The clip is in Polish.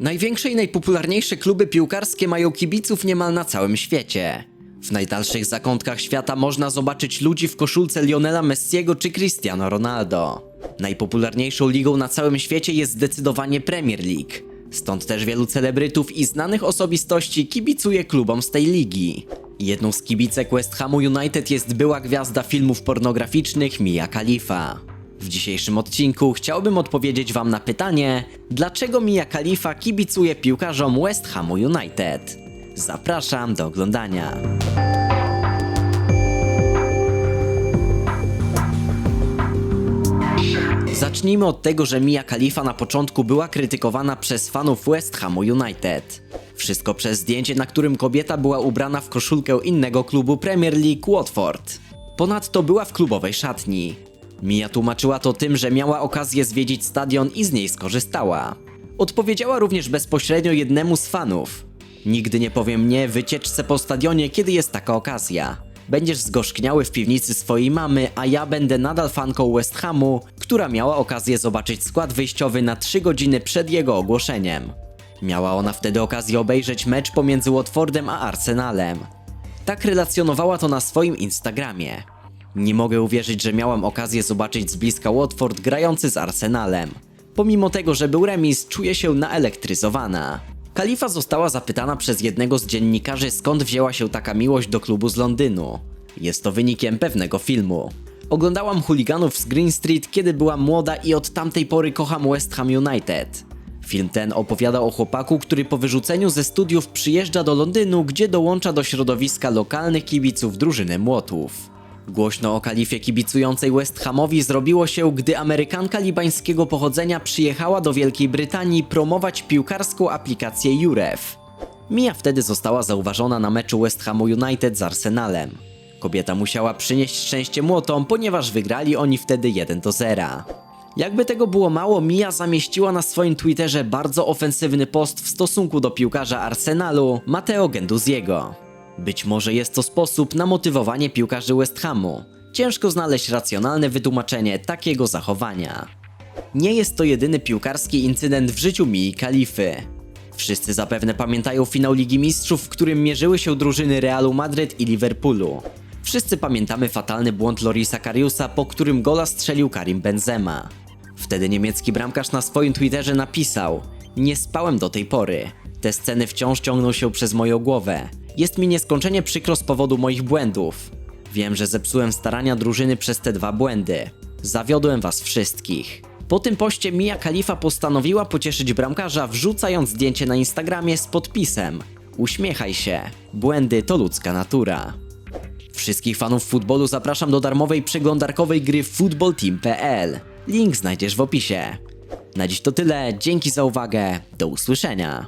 Największe i najpopularniejsze kluby piłkarskie mają kibiców niemal na całym świecie. W najdalszych zakątkach świata można zobaczyć ludzi w koszulce Lionela Messiego czy Cristiano Ronaldo. Najpopularniejszą ligą na całym świecie jest zdecydowanie Premier League. Stąd też wielu celebrytów i znanych osobistości kibicuje klubom z tej ligi. Jedną z kibicek West Hamu United jest była gwiazda filmów pornograficznych Mia Khalifa. W dzisiejszym odcinku chciałbym odpowiedzieć Wam na pytanie, dlaczego Mia Khalifa kibicuje piłkarzom West Hamu United. Zapraszam do oglądania. Zacznijmy od tego, że Mia Khalifa na początku była krytykowana przez fanów West Hamu United. Wszystko przez zdjęcie, na którym kobieta była ubrana w koszulkę innego klubu Premier League Watford. Ponadto była w klubowej szatni. Mia tłumaczyła to tym, że miała okazję zwiedzić stadion i z niej skorzystała. Odpowiedziała również bezpośrednio jednemu z fanów. Nigdy nie powiem nie wycieczce po stadionie, kiedy jest taka okazja. Będziesz zgorzkniały w piwnicy swojej mamy, a ja będę nadal fanką West Hamu, która miała okazję zobaczyć skład wyjściowy na 3 godziny przed jego ogłoszeniem. Miała ona wtedy okazję obejrzeć mecz pomiędzy Watfordem a Arsenalem. Tak relacjonowała to na swoim Instagramie. Nie mogę uwierzyć, że miałam okazję zobaczyć z bliska Watford grający z Arsenalem. Pomimo tego, że był remis, czuję się naelektryzowana. Kalifa została zapytana przez jednego z dziennikarzy, skąd wzięła się taka miłość do klubu z Londynu. Jest to wynikiem pewnego filmu. Oglądałam chuliganów z Green Street, kiedy byłam młoda i od tamtej pory kocham West Ham United. Film ten opowiada o chłopaku, który po wyrzuceniu ze studiów przyjeżdża do Londynu, gdzie dołącza do środowiska lokalnych kibiców drużyny Młotów. Głośno o kalifie kibicującej West Hamowi zrobiło się, gdy Amerykanka libańskiego pochodzenia przyjechała do Wielkiej Brytanii promować piłkarską aplikację Juref. Mia wtedy została zauważona na meczu West Hamu United z Arsenalem. Kobieta musiała przynieść szczęście młotom, ponieważ wygrali oni wtedy 1 do 0. Jakby tego było mało, Mia zamieściła na swoim Twitterze bardzo ofensywny post w stosunku do piłkarza Arsenalu, Matteo Genduziego. Być może jest to sposób na motywowanie piłkarzy West Hamu. Ciężko znaleźć racjonalne wytłumaczenie takiego zachowania. Nie jest to jedyny piłkarski incydent w życiu Mii Kalify. Wszyscy zapewne pamiętają finał Ligi Mistrzów, w którym mierzyły się drużyny Realu Madryt i Liverpoolu. Wszyscy pamiętamy fatalny błąd Lorisa Kariusa, po którym gola strzelił Karim Benzema. Wtedy niemiecki bramkarz na swoim Twitterze napisał: Nie spałem do tej pory. Te sceny wciąż ciągną się przez moją głowę. Jest mi nieskończenie przykro z powodu moich błędów. Wiem, że zepsułem starania drużyny przez te dwa błędy. Zawiodłem was wszystkich. Po tym poście Mia Khalifa postanowiła pocieszyć bramkarza, wrzucając zdjęcie na Instagramie z podpisem: Uśmiechaj się, błędy to ludzka natura. Wszystkich fanów futbolu zapraszam do darmowej przeglądarkowej gry footballteam.pl. Link znajdziesz w opisie. Na dziś to tyle, dzięki za uwagę, do usłyszenia.